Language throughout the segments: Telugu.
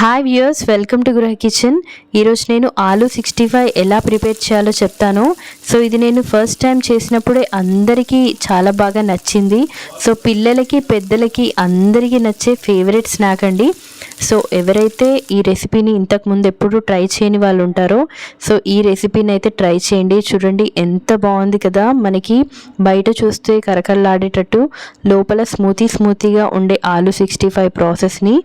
Hi viewers welcome to Gruha kitchen ఈరోజు నేను ఆలు సిక్స్టీ ఫైవ్ ఎలా ప్రిపేర్ చేయాలో చెప్తాను. సో ఇది నేను ఫస్ట్ టైం చేసినప్పుడే అందరికీ చాలా బాగా నచ్చింది. సో పిల్లలకి పెద్దలకి అందరికీ నచ్చే ఫేవరెట్ స్నాక్ అండి. సో ఎవరైతే ఈ రెసిపీని ఇంతకు ముందు ఎప్పుడు ట్రై చేయని వాళ్ళు ఉంటారో సో ఈ రెసిపీని అయితే ట్రై చేయండి. చూడండి ఎంత బాగుంది కదా. మనకి బయట చూస్తే కరకరలాడేటట్టు లోపల స్మూతీ స్మూతీగా ఉండే ఆలు సిక్స్టీ ఫైవ్ ప్రాసెస్ని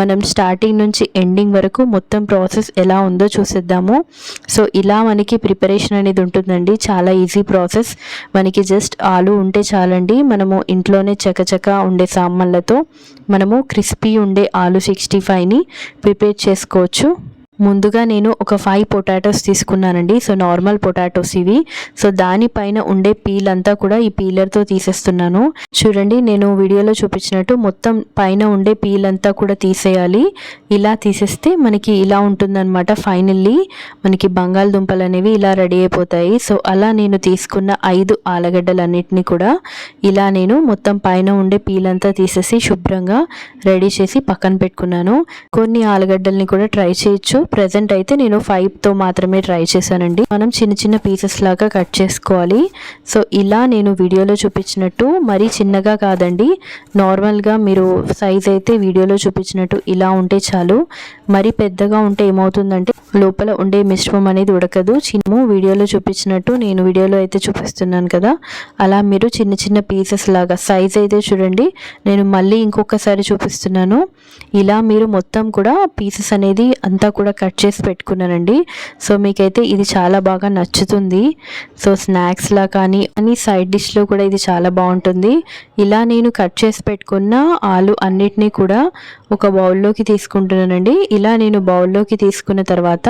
మనం స్టార్టింగ్ నుంచి ఎండింగ్ వరకు మొత్తం ప్రాసెస్ ఎలా ఉందో చూసేద్దాము. సో ఇలా మనకి ప్రిపరేషన్ అనేది ఉంటుందండి. చాలా ఈజీ ప్రాసెస్ మనకి జస్ట్ ఆలు ఉంటే చాలండి. మనము ఇంట్లోనే చకచక ఉండే సామాన్లతో మనము క్రిస్పీ ఉండే ఆలు సిక్స్టీ ఫైవ్ని ప్రిపేర్ చేసుకోవచ్చు. ముందుగా నేను ఒక ఫైవ్ పొటాటోస్ తీసుకున్నానండి. సో నార్మల్ పొటాటోస్ ఇవి. సో దానిపైన ఉండే పీల్ అంతా కూడా ఈ పీలర్తో తీసేస్తున్నాను. చూడండి నేను వీడియోలో చూపించినట్టు మొత్తం పైన ఉండే పీల్ అంతా కూడా తీసేయాలి. ఇలా తీసేస్తే మనకి ఇలా ఉంటుందన్నమాట ఫైనల్లీ మనకి బంగాళదుంపలు అనేవి ఇలా రెడీ అయిపోతాయి. సో అలా నేను తీసుకున్న ఐదు ఆలగడ్డలన్నిటిని కూడా ఇలా నేను మొత్తం పైన ఉండే పీల్ అంతా తీసేసి శుభ్రంగా రెడీ చేసి పక్కన పెట్టుకున్నాను. కొన్ని ఆలుగడ్డల్ని కూడా ట్రై చేయొచ్చు. ప్రజెంట్ అయితే నేను ఫైవ్తో మాత్రమే ట్రై చేశానండి. మనం చిన్న చిన్న పీసెస్ లాగా కట్ చేసుకోవాలి. సో ఇలా నేను వీడియోలో చూపించినట్టు మరీ చిన్నగా కాదండి. నార్మల్గా మీరు సైజ్ అయితే వీడియోలో చూపించినట్టు ఇలా ఉంటే చాలు. మరీ పెద్దగా ఉంటే ఏమవుతుందంటే లోపల ఉండే మిశ్రమం అనేది ఉడకదు. చిన్న వీడియోలో చూపించినట్టు నేను వీడియోలో అయితే చూపిస్తున్నాను కదా. అలా మీరు చిన్న చిన్న పీసెస్ లాగా సైజ్ అయితే చూడండి. నేను మళ్ళీ ఇంకొకసారి చూపిస్తున్నాను. ఇలా మీరు మొత్తం కూడా పీసెస్ అనేది అంతా కూడా కట్ చేసి పెట్టుకున్నానండి. సో మీకైతే ఇది చాలా బాగా నచ్చుతుంది. సో స్నాక్స్లా కానీ అని సైడ్ డిష్లో కూడా ఇది చాలా బాగుంటుంది. ఇలా నేను కట్ చేసి పెట్టుకున్న ఆలు అన్నిటినీ కూడా ఒక బౌల్లోకి తీసుకుంటున్నానండి. ఇలా నేను బౌల్లోకి తీసుకున్న తర్వాత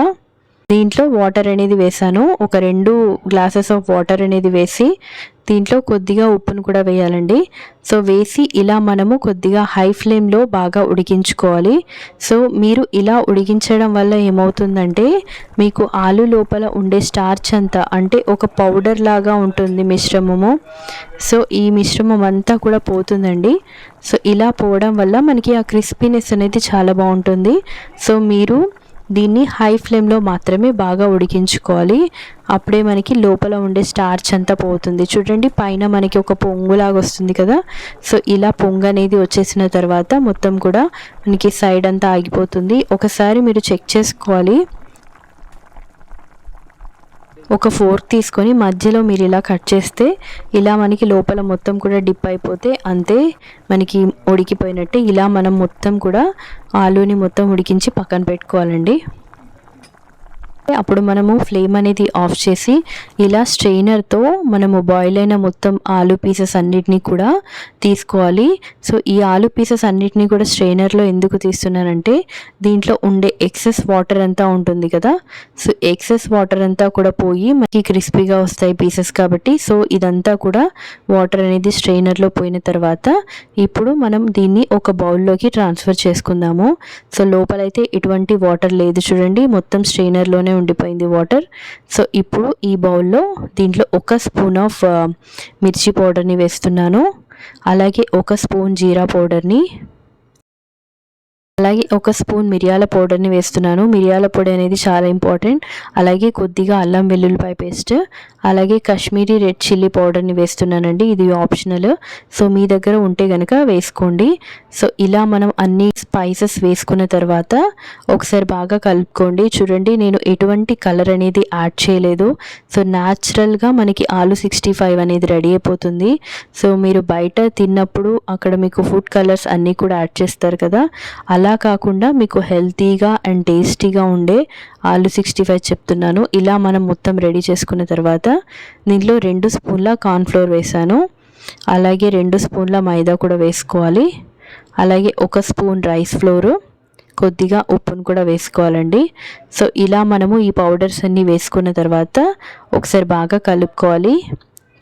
దీంట్లో వాటర్ అనేది వేసాను ఒక రెండు గ్లాసెస్ ఆఫ్ వాటర్ అనేది వేసి దీంట్లో కొద్దిగా ఉప్పును కూడా వేయాలండి. సో వేసి ఇలా మనము కొద్దిగా హై ఫ్లేమ్లో బాగా ఉడికించుకోవాలి. సో మీరు ఇలా ఉడికించడం వల్ల ఏమవుతుందంటే మీకు ఆలు లోపల ఉండే స్టార్చ్ అంతా అంటే ఒక పౌడర్ లాగా ఉంటుంది మిశ్రమము. సో ఈ మిశ్రమం అంతా కూడా పోతుందండి. సో ఇలా పోవడం వల్ల మనకి ఆ క్రిస్పీనెస్ అనేది చాలా బాగుంటుంది. సో మీరు దీన్ని హై ఫ్లేమ్లో మాత్రమే బాగా ఉడికించుకోవాలి. అప్పుడే మనకి లోపల ఉండే స్టార్చ్ అంతా పోతుంది. చూడండి పైన మనకి ఒక పొంగులాగా వస్తుంది కదా. సో ఇలా పొంగు అనేది వచ్చేసిన తర్వాత మొత్తం కూడా మనకి సైడ్ అంతా ఆగిపోతుంది. ఒకసారి మీరు చెక్ చేసుకోవాలి. ఒక ఫోర్క్ తీసుకొని మధ్యలో మీరు ఇలా కట్ చేస్తే ఇలా మనకి లోపల మొత్తం కూడా డిప్ అయిపోతే అంతే మనకి ఉడికిపోయినట్టే. ఇలా మనం మొత్తం కూడా ఆలూని మొత్తం ఉడికించి పక్కన పెట్టుకోవాలండి. అప్పుడు మనము ఫ్లేమ్ అనేది ఆఫ్ చేసి ఇలా స్ట్రెయినర్తో మనము బాయిల్ అయిన మొత్తం ఆలు పీసెస్ అన్నిటినీ కూడా తీసుకోవాలి. సో ఈ ఆలు పీసెస్ అన్నిటినీ కూడా స్ట్రెయినర్లో ఎందుకు తీస్తున్నానంటే దీంట్లో ఉండే ఎక్సెస్ వాటర్ అంతా ఉంటుంది కదా. సో ఎక్సెస్ వాటర్ అంతా కూడా పోయి మనకి క్రిస్పీగా వస్తాయి పీసెస్ కాబట్టి. సో ఇదంతా కూడా వాటర్ అనేది స్ట్రెయినర్లో పోయిన తర్వాత ఇప్పుడు మనం దీన్ని ఒక బౌల్లోకి ట్రాన్స్ఫర్ చేసుకుందాము. సో లోపలైతే ఎటువంటి వాటర్ లేదు చూడండి. మొత్తం స్ట్రెయినర్లోనే ఉండిపోయింది వాటర్ సో ఇప్పుడు ఈ బౌల్లో దీంట్లో ఒక స్పూన్ ఆఫ్ uh, మిర్చి పౌడర్ని వేస్తున్నాను. అలాగే ఒక స్పూన్ జీరా పౌడర్ని అలాగే ఒక స్పూన్ మిరియాల పౌడర్ని వేస్తున్నాను. మిరియాల పొడి అనేది చాలా ఇంపార్టెంట్ అలాగే కొద్దిగా అల్లం వెల్లుల్లిపాయ పేస్ట్ అలాగే కాశ్మీరీ రెడ్ చిల్లీ పౌడర్ని వేస్తున్నానండి. ఇది ఆప్షనల్. సో మీ దగ్గర ఉంటే కనుక వేసుకోండి. సో ఇలా మనం అన్ని స్పైసెస్ వేసుకున్న తర్వాత ఒకసారి బాగా కలుపుకోండి. చూడండి నేను ఎటువంటి కలర్ అనేది యాడ్ చేయలేదు. సో న్యాచురల్గా మనకి ఆలు సిక్స్టీ ఫైవ్ అనేది రెడీ అయిపోతుంది. సో మీరు బయట తిన్నప్పుడు అక్కడ మీకు ఫుడ్ కలర్స్ అన్నీ కూడా యాడ్ చేస్తారు కదా. అలా కాకుండా మీకు హెల్తీగా అండ్ టేస్టీగా ఉండే ఆలు సిక్స్టీ ఫైవ్ చెప్తున్నాను. ఇలా మనం మొత్తం రెడీ చేసుకున్న తర్వాత దీంట్లో రెండు స్పూన్ల కార్న్ఫ్లోర్ వేసాను. అలాగే రెండు స్పూన్ల మైదా కూడా వేసుకోవాలి. అలాగే ఒక స్పూన్ రైస్ ఫ్లోరు కొద్దిగా ఉప్పును కూడా వేసుకోవాలండి. సో ఇలా మనము ఈ పౌడర్స్ అన్నీ వేసుకున్న తర్వాత ఒకసారి బాగా కలుపుకోవాలి.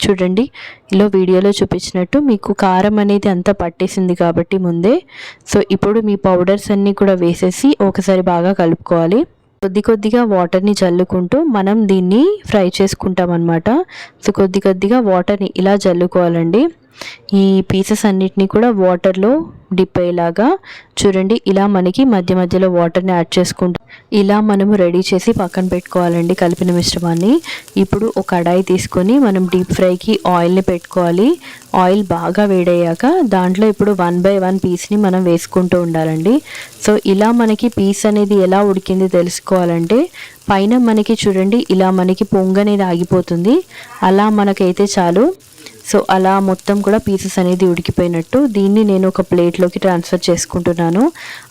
చూడండి ఇలా వీడియోలో చూపించినట్టు మీకు కారం అనేది అంతా పట్టేసింది కాబట్టి ముందే. సో ఇప్పుడు మీ పౌడర్స్ అన్నీ కూడా వేసేసి ఒకసారి బాగా కలుపుకోవాలి. కొద్ది కొద్దిగా వాటర్ని చల్లుకుంటూ మనం దీన్ని ఫ్రై చేసుకుంటాం అనమాట సో కొద్ది కొద్దిగా వాటర్ని ఇలా చల్లుకోవాలండి. ఈ పీసెస్ అన్నిటినీ కూడా వాటర్లో డిప్ అయ్యేలాగా చూడండి. ఇలా మనకి మధ్య మధ్యలో వాటర్ని యాడ్ చేసుకుంటూ ఇలా మనము రెడీ చేసి పక్కన పెట్టుకోవాలండి కలిపిన మిశ్రమాన్ని. ఇప్పుడు ఒక కడాయి తీసుకొని మనం డీప్ ఫ్రైకి ఆయిల్ని పెట్టుకోవాలి. ఆయిల్ బాగా వేడయ్యాక దాంట్లో ఇప్పుడు వన్ బై వన్ పీస్ని మనం వేసుకుంటూ ఉండాలండి. సో ఇలా మనకి పీస్ అనేది ఎలా ఉడికింది తెలుసుకోవాలంటే పైన మనకి చూడండి ఇలా మనకి పొంగనేది ఆగిపోతుంది. అలా మనకైతే చాలు. సో అలా మొత్తం కూడా పీసెస్ అనేది ఉడికిపోయినట్టు దీన్ని నేను ఒక ప్లేట్లోకి ట్రాన్స్ఫర్ చేసుకుంటున్నాను.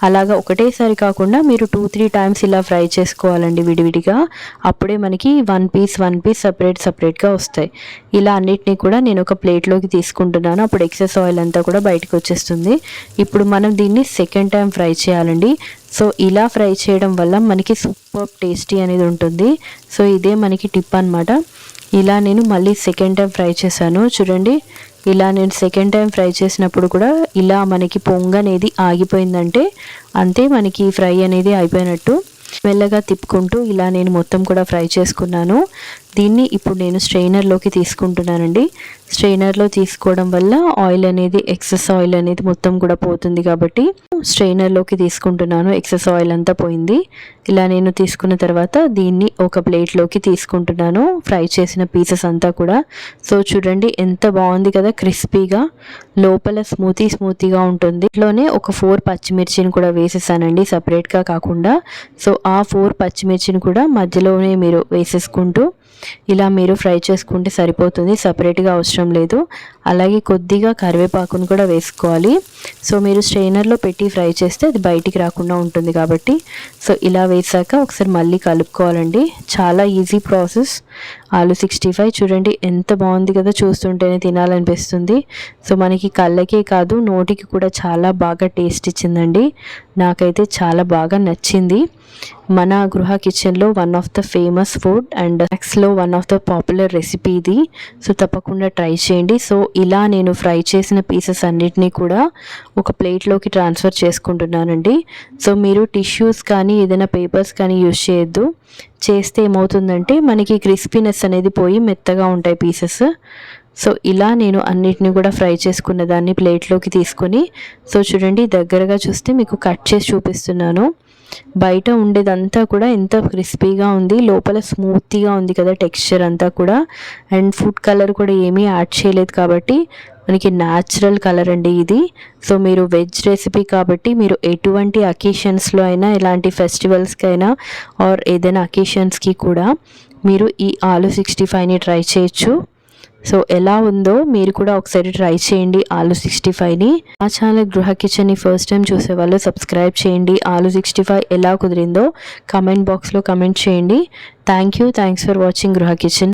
అలాగా ఒకటేసారి కాకుండా మీరు టూ త్రీ టైమ్స్ ఇలా ఫ్రై చేసుకోవాలండి విడివిడిగా. అప్పుడే మనకి one piece one piece separate సపరేట్గా వస్తాయి. ఇలా అన్నిటినీ కూడా నేను ఒక ప్లేట్లోకి తీసుకుంటున్నాను. అప్పుడు ఎక్సెస్ ఆయిల్ అంతా కూడా బయటకు వచ్చేస్తుంది. ఇప్పుడు మనం దీన్ని సెకండ్ టైం ఫ్రై చేయాలండి. సో ఇలా ఫ్రై చేయడం వల్ల మనకి సూపర్ టేస్టీ అనేది ఉంటుంది. సో ఇదే మనకి టిప్ అనమాట ఇలా నేను మళ్ళీ సెకండ్ టైం ఫ్రై చేశాను. చూడండి ఇలా నేను సెకండ్ టైం ఫ్రై చేసినప్పుడు కూడా ఇలా మనకి పొంగ అనేది ఆగిపోయిందంటే అంతే మనకి ఫ్రై అనేది అయిపోయినట్టు మెల్లగా తిప్పుకుంటూ ఇలా నేను మొత్తం కూడా ఫ్రై చేసుకున్నాను. దీన్ని ఇప్పుడు నేను స్ట్రెయినర్లోకి తీసుకుంటున్నానండి. స్ట్రెయినర్లో తీసుకోవడం వల్ల ఆయిల్ అనేది ఎక్సెస్ ఆయిల్ అనేది మొత్తం కూడా పోతుంది కాబట్టి స్ట్రెయినర్లోకి తీసుకుంటున్నాను. ఎక్సెస్ ఆయిల్ అంతా పోయింది. ఇలా నేను తీసుకున్న తర్వాత దీన్ని ఒక ప్లేట్లోకి తీసుకుంటున్నాను. ఫ్రై చేసిన పీసెస్ అంతా కూడా. సో చూడండి ఎంత బాగుంది కదా క్రిస్పీగా లోపల స్మూతీ స్మూతీగా ఉంటుంది. ఇట్లోనే ఒక ఫోర్ పచ్చిమిర్చిని కూడా వేసేసానండి సపరేట్గా కాకుండా. సో ఆ ఫోర్ పచ్చిమిర్చిని కూడా మధ్యలోనే మీరు వేసేసుకుంటూ ఇలా మీరు ఫ్రై చేసుకుంటే సరిపోతుంది సపరేట్గా అవసరం లేదు. అలాగే కొద్దిగా కరివేపాకును కూడా వేసుకోవాలి. సో మీరు స్ట్రైనర్లో పెట్టి ఫ్రై చేస్తే అది బయటికి రాకుండా ఉంటుంది కాబట్టి. సో ఇలా వేసాక ఒకసారి మళ్ళీ కలుపుకోవాలండి. చాలా ఈజీ ప్రాసెస్. ఆలు సిక్స్టీ ఫైవ్ చూడండి ఎంత బాగుంది కదా చూస్తుంటేనే తినాలనిపిస్తుంది. సో మనకి కళ్ళకే కాదు నోటికి కూడా చాలా బాగా టేస్ట్ ఇచ్చిందండి. నాకైతే చాలా బాగా నచ్చింది. మన గృహ కిచెన్లో one of the famous food and స్నాక్స్లో one of the popular recipe ఇది. సో తప్పకుండా ట్రై చేయండి. సో ఇలా నేను ఫ్రై చేసిన పీసెస్ అన్నిటినీ కూడా ఒక ప్లేట్లోకి ట్రాన్స్ఫర్ చేసుకుంటున్నానండి. సో మీరు టిష్యూస్ కానీ ఏదైనా పేపర్స్ కానీ యూజ్ చేయొద్దు. చేస్తే ఏమవుతుందంటే మనకి క్రిస్పీనెస్ అనేది పోయి మెత్తగా ఉంటాయి పీసెస్. సో ఇలా నేను అన్నిటిని కూడా ఫ్రై చేసుకున్న దాన్ని ప్లేట్లోకి తీసుకొని సో చూడండి దగ్గరగా చూస్తే మీకు కట్ చేసి చూపిస్తున్నాను. బయట ఉండేదంతా కూడా ఎంత క్రిస్పీగా ఉంది లోపల స్మూత్గా ఉంది కదా టెక్స్చర్ అంతా కూడా. అండ్ ఫుడ్ కలర్ కూడా ఏమీ యాడ్ చేయలేదు కాబట్టి మనకి న్యాచురల్ కలర్ అండి ఇది. సో మీరు వెజ్ రెసిపీ కాబట్టి మీరు ఎటువంటి అకేషన్స్లో అయినా ఇలాంటి ఫెస్టివల్స్కి అయినా ఆర్ ఏదైనా అకేషన్స్కి కూడా మీరు ఈ ఆలు సిక్స్టీ ఫైవ్ని ట్రై చేయొచ్చు. సో ఎలా ఉందో మీరు కూడా ఒకసారి ట్రై చేయండి ఆలు సిక్స్టీ ఫైవ్ని మా ఛానల్ గృహ కిచెన్ని ఫస్ట్ టైం చూసే వాళ్ళు సబ్స్క్రైబ్ చేయండి. ఆలు సిక్స్టీ ఫైవ్ ఎలా కుదిరిందో కమెంట్ బాక్స్లో కమెంట్ చేయండి. Thank you thanks for watching Gruha kitchen